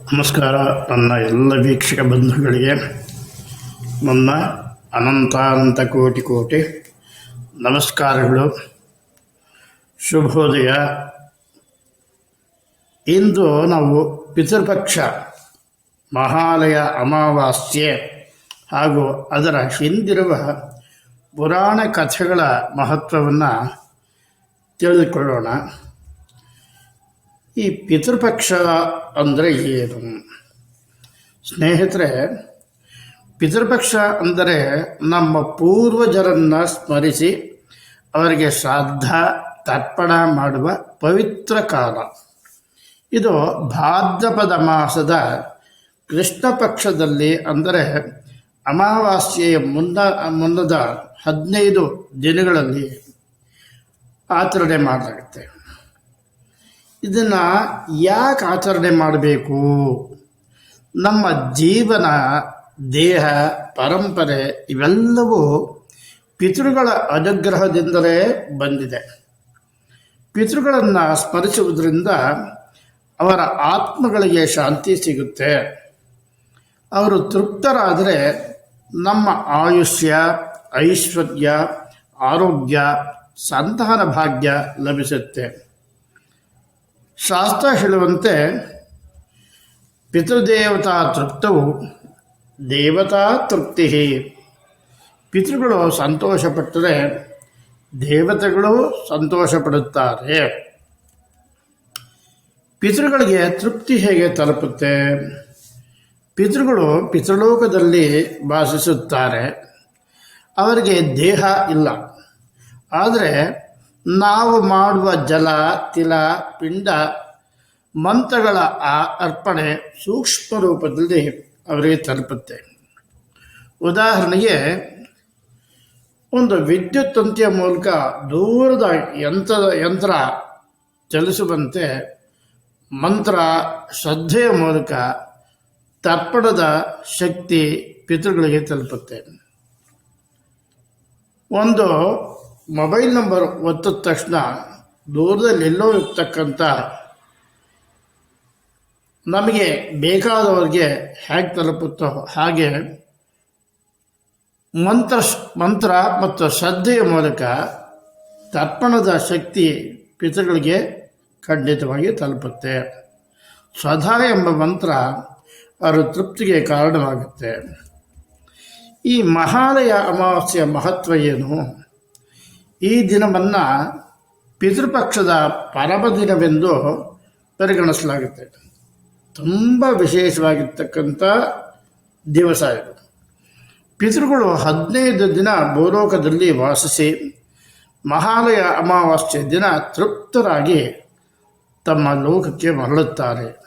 ನಮಸ್ಕಾರ. ನನ್ನ ಎಲ್ಲ ವೀಕ್ಷಕ ಬಂಧುಗಳಿಗೆ ನನ್ನ ಅನಂತಾನಂತ ಕೋಟಿ ಕೋಟಿ ನಮಸ್ಕಾರಗಳು. ಶುಭೋದಯ. ಇಂದು ನಾವು ಪಿತೃಪಕ್ಷ ಮಹಾಲಯ ಅಮಾವಾಸ್ಯೆ ಹಾಗೂ ಅದರ ಹಿಂದಿರುವ ಪುರಾಣ ಕಥೆಗಳ ಮಹತ್ವವನ್ನು ತಿಳಿದುಕೊಳ್ಳೋಣ. ಈ ಪಿತೃಪಕ್ಷ ಅಂದರೆ ಏನು? ಸ್ನೇಹಿತರೆ, ಪಿತೃಪಕ್ಷ ಅಂದರೆ ನಮ್ಮ ಪೂರ್ವಜರನ್ನು ಸ್ಮರಿಸಿ ಅವರಿಗೆ ಶ್ರಾದ್ದ ತರ್ಪಣ ಮಾಡುವ ಪವಿತ್ರ ಕಾಲ. ಇದು ಭಾದ್ರಪದ ಮಾಸದ ಕೃಷ್ಣ ಪಕ್ಷದಲ್ಲಿ ಅಂದರೆ ಅಮಾವಾಸ್ಯೆಯ ಮುನ್ನ, ಮುನ್ನದ ಹದಿನೈದು ದಿನಗಳಲ್ಲಿ ಆಚರಣೆ ಮಾಡಲಾಗುತ್ತೆ. ಇದನ್ನು ಯಾಕೆ ಆಚರಣೆ ಮಾಡಬೇಕು? ನಮ್ಮ ಜೀವನ, ದೇಹ, ಪರಂಪರೆ ಇವೆಲ್ಲವೂ ಪಿತೃಗಳ ಅನುಗ್ರಹದಿಂದಲೇ ಬಂದಿದೆ. ಪಿತೃಗಳನ್ನು ಸ್ಮರಿಸುವುದರಿಂದ ಅವರ ಆತ್ಮಗಳಿಗೆ ಶಾಂತಿ ಸಿಗುತ್ತೆ. ಅವರು ತೃಪ್ತರಾದರೆ ನಮ್ಮ ಆಯುಷ್ಯ, ಐಶ್ವರ್ಯ, ಆರೋಗ್ಯ, ಸಂತಾನ ಭಾಗ್ಯ ಲಭಿಸುತ್ತೆ. ಶಾಸ್ತ್ರ ಹೇಳುವಂತೆ ಪಿತೃದೇವತಾ ತೃಪ್ತವು ದೇವತಾ ತೃಪ್ತಿ. ಪಿತೃಗಳು ಸಂತೋಷಪಟ್ಟರೆ ದೇವತೆಗಳು ಸಂತೋಷಪಡುತ್ತಾರೆ. ಪಿತೃಗಳಿಗೆ ತೃಪ್ತಿ ಹೇಗೆ ತಲುಪುತ್ತೆ? ಪಿತೃಗಳು ಪಿತೃಲೋಕದಲ್ಲಿ ವಾಸಿಸುತ್ತಾರೆ. ಅವರಿಗೆ ದೇಹ ಇಲ್ಲ. ಆದರೆ ನಾವು ಮಾಡುವ ಜಲ, ತಿಲ, ಪಿಂಡ, ಮಂತ್ರಗಳ ಆ ಅರ್ಪಣೆ ಸೂಕ್ಷ್ಮ ರೂಪದಲ್ಲಿ ಅವರಿಗೆ ತಲುಪುತ್ತೆ. ಉದಾಹರಣೆಗೆ, ಒಂದು ವಿದ್ಯುತ್ ತಂತಿಯ ಮೂಲಕ ದೂರದ ಯಂತ್ರದ ಯಂತ್ರ ಚಲಿಸುವಂತೆ ಮಂತ್ರ ಶ್ರದ್ಧೆಯ ಮೂಲಕ ತರ್ಪಣದ ಶಕ್ತಿ ಪಿತೃಗಳಿಗೆ ತಲುಪುತ್ತೆ. ಒಂದು ಮೊಬೈಲ್ ನಂಬರ್ ಒತ್ತಿದ ತಕ್ಷಣ ದೂರದಲ್ಲಿ ಎಲ್ಲೋ ಇರ್ತಕ್ಕಂಥ ನಮಗೆ ಬೇಕಾದವರಿಗೆ ಹೇಗೆ ತಲುಪುತ್ತೋ ಹಾಗೆ ಮಂತ್ರ ಮಂತ್ರ ಮತ್ತು ಶ್ರದ್ಧೆಯ ಮೂಲಕ ತರ್ಪಣದ ಶಕ್ತಿ ಪಿತೃಗಳಿಗೆ ಖಂಡಿತವಾಗಿ ತಲುಪುತ್ತೆ. ಸ್ವಧಾ ಎಂಬ ಮಂತ್ರ ಅವರ ತೃಪ್ತಿಗೆ ಕಾರಣವಾಗುತ್ತೆ. ಈ ಮಹಾಲಯ ಅಮಾವಾಸ್ಯೆಯ ಮಹತ್ವ ಏನು? ಈ ದಿನವನ್ನು ಪಿತೃಪಕ್ಷದ ಪರಮ ದಿನವೆಂದು ಪರಿಗಣಿಸಲಾಗುತ್ತೆ. ತುಂಬ ವಿಶೇಷವಾಗಿರ್ತಕ್ಕಂಥ ದಿವಸ ಇದು. ಪಿತೃಗಳು ಹದಿನೈದು ದಿನ ಭೂಲೋಕದಲ್ಲಿ ವಾಸಿಸಿ ಮಹಾಲಯ ಅಮಾವಾಸ್ಯೆ ದಿನ ತೃಪ್ತರಾಗಿ ತಮ್ಮ ಲೋಕಕ್ಕೆ ಮರಳುತ್ತಾರೆ.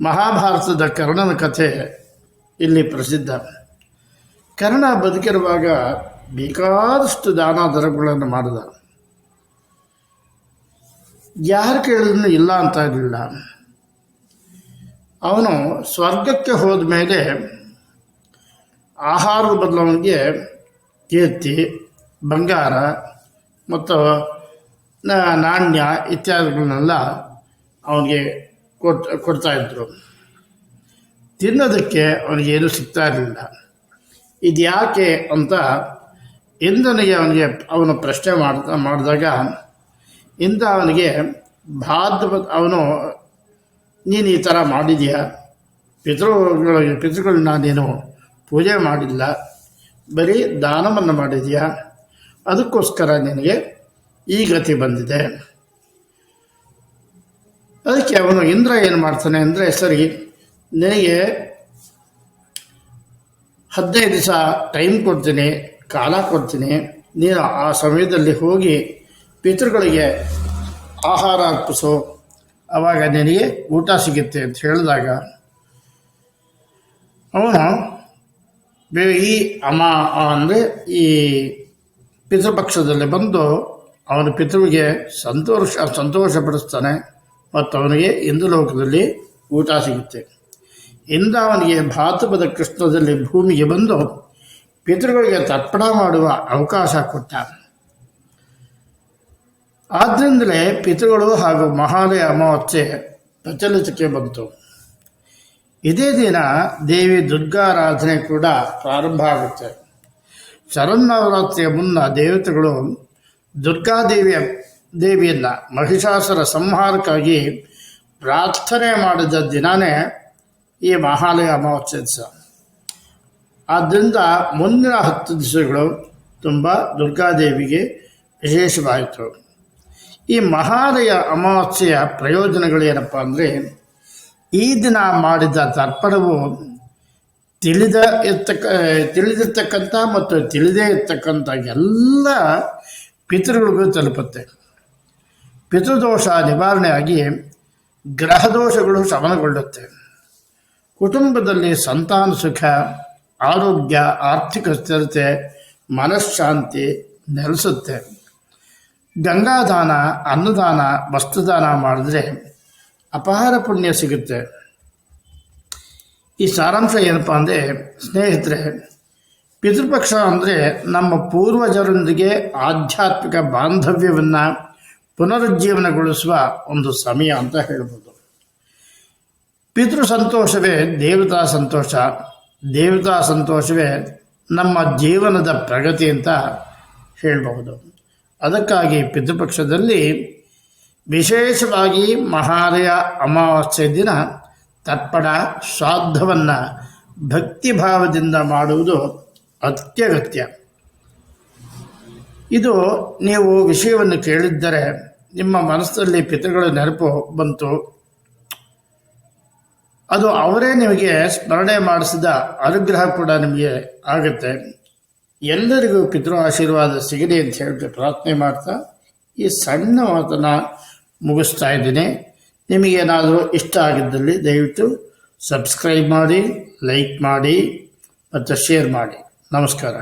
ಮಹಾಭಾರತದ ಕರ್ಣನ ಕಥೆ ಇಲ್ಲಿ ಪ್ರಸಿದ್ಧ. ಕರ್ಣ ಬದುಕಿರುವಾಗ ಬೇಕಾದಷ್ಟು ದಾನ ದರಗಳನ್ನು ಮಾಡಿದ. ಯಾರು ಕೇಳಿದ್ರು ಇಲ್ಲ ಅಂತ ಇರಲಿಲ್ಲ. ಅವನು ಸ್ವರ್ಗಕ್ಕೆ ಹೋದ ಮೇಲೆ ಆಹಾರದ ಬದಲವನಿಗೆ ಕೀರ್ತಿ, ಬಂಗಾರ ಮತ್ತು ನಾಣ್ಯ ಇತ್ಯಾದಿಗಳನ್ನೆಲ್ಲ ಅವನಿಗೆ ಕೊಟ್ ಕೊಡ್ತಾಯಿದ್ರು ತಿನ್ನೋದಕ್ಕೆ ಅವನಿಗೇನು ಸಿಗ್ತಾ ಇರಲಿಲ್ಲ. ಇದು ಯಾಕೆ ಅಂತ ಇಂದ್ರನಿಗೆ ಅವನಿಗೆ ಅವನು ಪ್ರಶ್ನೆ ಮಾಡ್ತಾ ಮಾಡಿದಾಗ ಇಂದ ಅವನಿಗೆ ಭಾದ್ರ ಅವನು, ನೀನು ಈ ಥರ ಮಾಡಿದೀಯ? ಪಿತೃಗಳಿಗೆ ಪಿತೃಗಳನ್ನ ನೀನು ಪೂಜೆ ಮಾಡಿಲ್ಲ, ಬರೀ ದಾನವನ್ನು ಮಾಡಿದೀಯ? ಅದಕ್ಕೋಸ್ಕರ ನಿನಗೆ ಈ ಗತಿ ಬಂದಿದೆ. ಅದಕ್ಕೆ ಅವನು ಇಂದ್ರ ಏನು ಮಾಡ್ತಾನೆ ಅಂದರೆ, ಸರಿ, ನಿನಗೆ ಹದಿನೈದು ದಿವಸ ಟೈಮ್ ಕೊಡ್ತೀನಿ ಕಾಲ ಕೊಡ್ತೀನಿ ನೀನು ಆ ಸಮಯದಲ್ಲಿ ಹೋಗಿ ಪಿತೃಗಳಿಗೆ ಆಹಾರ ಅರ್ಪಿಸು. ಆವಾಗ ನಿನಗೆ ಊಟ ಸಿಗುತ್ತೆ ಅಂತ ಹೇಳಿದಾಗ, ಅವನು ಈ ಅಮ ಅಂದರೆ ಈ ಪಿತೃಪಕ್ಷದಲ್ಲಿ ಬಂದು ಅವನ ಪಿತೃವಿಗೆ ಸಂತೋಷ, ಸಂತೋಷಪಡಿಸ್ತಾನೆ ಮತ್ತು ಅವನಿಗೆ ಇಂದು ಲೋಕದಲ್ಲಿ ಊಟ ಸಿಗುತ್ತೆ. ಇಂದ ಅವನಿಗೆ ಭಾತಪದ ಕೃಷ್ಣದಲ್ಲಿ ಭೂಮಿಗೆ ಬಂದು ಪಿತೃಗಳಿಗೆ ತರ್ಪಣ ಮಾಡುವ ಅವಕಾಶ ಕೊಟ್ಟ. ಆದ್ದರಿಂದಲೇ ಪಿತೃಗಳು ಹಾಗೂ ಮಹಾಲಯ ಅಮಾವಾಸ್ಯೆ ಪ್ರಚಲಿತಕ್ಕೆ ಬಂತು. ಇದೇ ದಿನ ದೇವಿ ದುರ್ಗಾರಾಧನೆ ಕೂಡ ಪ್ರಾರಂಭ ಆಗುತ್ತೆ. ಶರನ್ನವರಾತ್ರಿಯ ಮುನ್ನ ದೇವತೆಗಳು ದುರ್ಗಾದೇವಿಯ ದೇವಿಯನ್ನು ಮಹಿಷಾಸುರ ಸಂಹಾರಕ್ಕಾಗಿ ಪ್ರಾರ್ಥನೆ ಮಾಡಿದ ದಿನಾನೇ ಈ ಮಹಾಲಯ ಅಮಾವಾಸ್ಯೆ ದಿವಸ. ಆದ್ದರಿಂದ ಮುಂದಿನ ಹತ್ತು ದಿವಸಗಳು ತುಂಬ ದುರ್ಗಾದೇವಿಗೆ ವಿಶೇಷವಾಯಿತು. ಈ ಮಹಾದಯ ಅಮಾವಾಸ್ಯೆಯ ಪ್ರಯೋಜನಗಳೇನಪ್ಪ ಅಂದರೆ, ಈ ದಿನ ಮಾಡಿದ ತರ್ಪಣವು ತಿಳಿದ ಇರ್ತಕ್ಕ, ತಿಳಿದಿರ್ತಕ್ಕಂಥ ಮತ್ತು ತಿಳಿದೇ ಇರ್ತಕ್ಕಂಥ ಎಲ್ಲ ಪಿತೃಗಳಿಗೂ ತಲುಪುತ್ತೆ. ಪಿತೃದೋಷ ನಿವಾರಣೆಯಾಗಿ ಗ್ರಹದೋಷಗಳು ಶಮನಗೊಳ್ಳುತ್ತೆ. ಕುಟುಂಬದಲ್ಲಿ ಸಂತಾನ ಸುಖ ಆರೋಗ್ಯ, ಆರ್ಥಿಕ ಸ್ಥಿರತೆ, ಮನಃಶಾಂತಿ ನೆಲೆಸುತ್ತೆ. ಗಂಗಾದಾನ, ಅನ್ನದಾನ, ವಸ್ತುದಾನ ಮಾಡಿದ್ರೆ ಅಪಹಾರ ಪುಣ್ಯ ಸಿಗುತ್ತೆ. ಈ ಸಾರಾಂಶ ಏನಪ್ಪ ಅಂದರೆ, ಸ್ನೇಹಿತರೆ, ಪಿತೃಪಕ್ಷ ಅಂದರೆ ನಮ್ಮ ಪೂರ್ವಜರೊಂದಿಗೆ ಆಧ್ಯಾತ್ಮಿಕ ಬಾಂಧವ್ಯವನ್ನು ಪುನರುಜ್ಜೀವನಗೊಳಿಸುವ ಒಂದು ಸಮಯ ಅಂತ ಹೇಳ್ಬೋದು. ಪಿತೃ ಸಂತೋಷವೇ ದೇವತಾ ಸಂತೋಷ. ದೇವತಾ ಸಂತೋಷವೇ ನಮ್ಮ ಜೀವನದ ಪ್ರಗತಿ ಅಂತ ಹೇಳಬಹುದು. ಅದಕ್ಕಾಗಿ ಪಿತೃಪಕ್ಷದಲ್ಲಿ ವಿಶೇಷವಾಗಿ ಮಹಾಲಯ ಅಮಾವಾಸ್ಯೆ ದಿನ ತರ್ಪಣ ಶ್ರಾದ್ದವನ್ನು ಭಕ್ತಿಭಾವದಿಂದ ಮಾಡುವುದು ಅತ್ಯಗತ್ಯ. ಇದು ನೀವು ವಿಷಯವನ್ನು ಕೇಳಿದ್ದರೆ ನಿಮ್ಮ ಮನಸ್ಸಲ್ಲಿ ಪಿತೃಗಳ ನೆನಪು ಬಂತು. ಅದು ಅವರೇ ನಿಮಗೆ ಸ್ಮರಣೆ ಮಾಡಿಸಿದ ಅನುಗ್ರಹ ಕೂಡ ನಿಮಗೆ ಆಗುತ್ತೆ. ಎಲ್ಲರಿಗೂ ಪಿತೃ ಆಶೀರ್ವಾದ ಸಿಗಲಿ ಅಂತ ಹೇಳಿಬಿಟ್ಟು ಪ್ರಾರ್ಥನೆ ಮಾಡ್ತಾ ಈ ಸಣ್ಣ ಮಾತನ್ನು ಮುಗಿಸ್ತಾ ಇದ್ದೀನಿ. ನಿಮಗೇನಾದರೂ ಇಷ್ಟ ಆಗಿದ್ದಲ್ಲಿ ದಯವಿಟ್ಟು ಸಬ್ಸ್ಕ್ರೈಬ್ ಮಾಡಿ, ಲೈಕ್ ಮಾಡಿ, ಮತ್ತು ಶೇರ್ ಮಾಡಿ. ನಮಸ್ಕಾರ.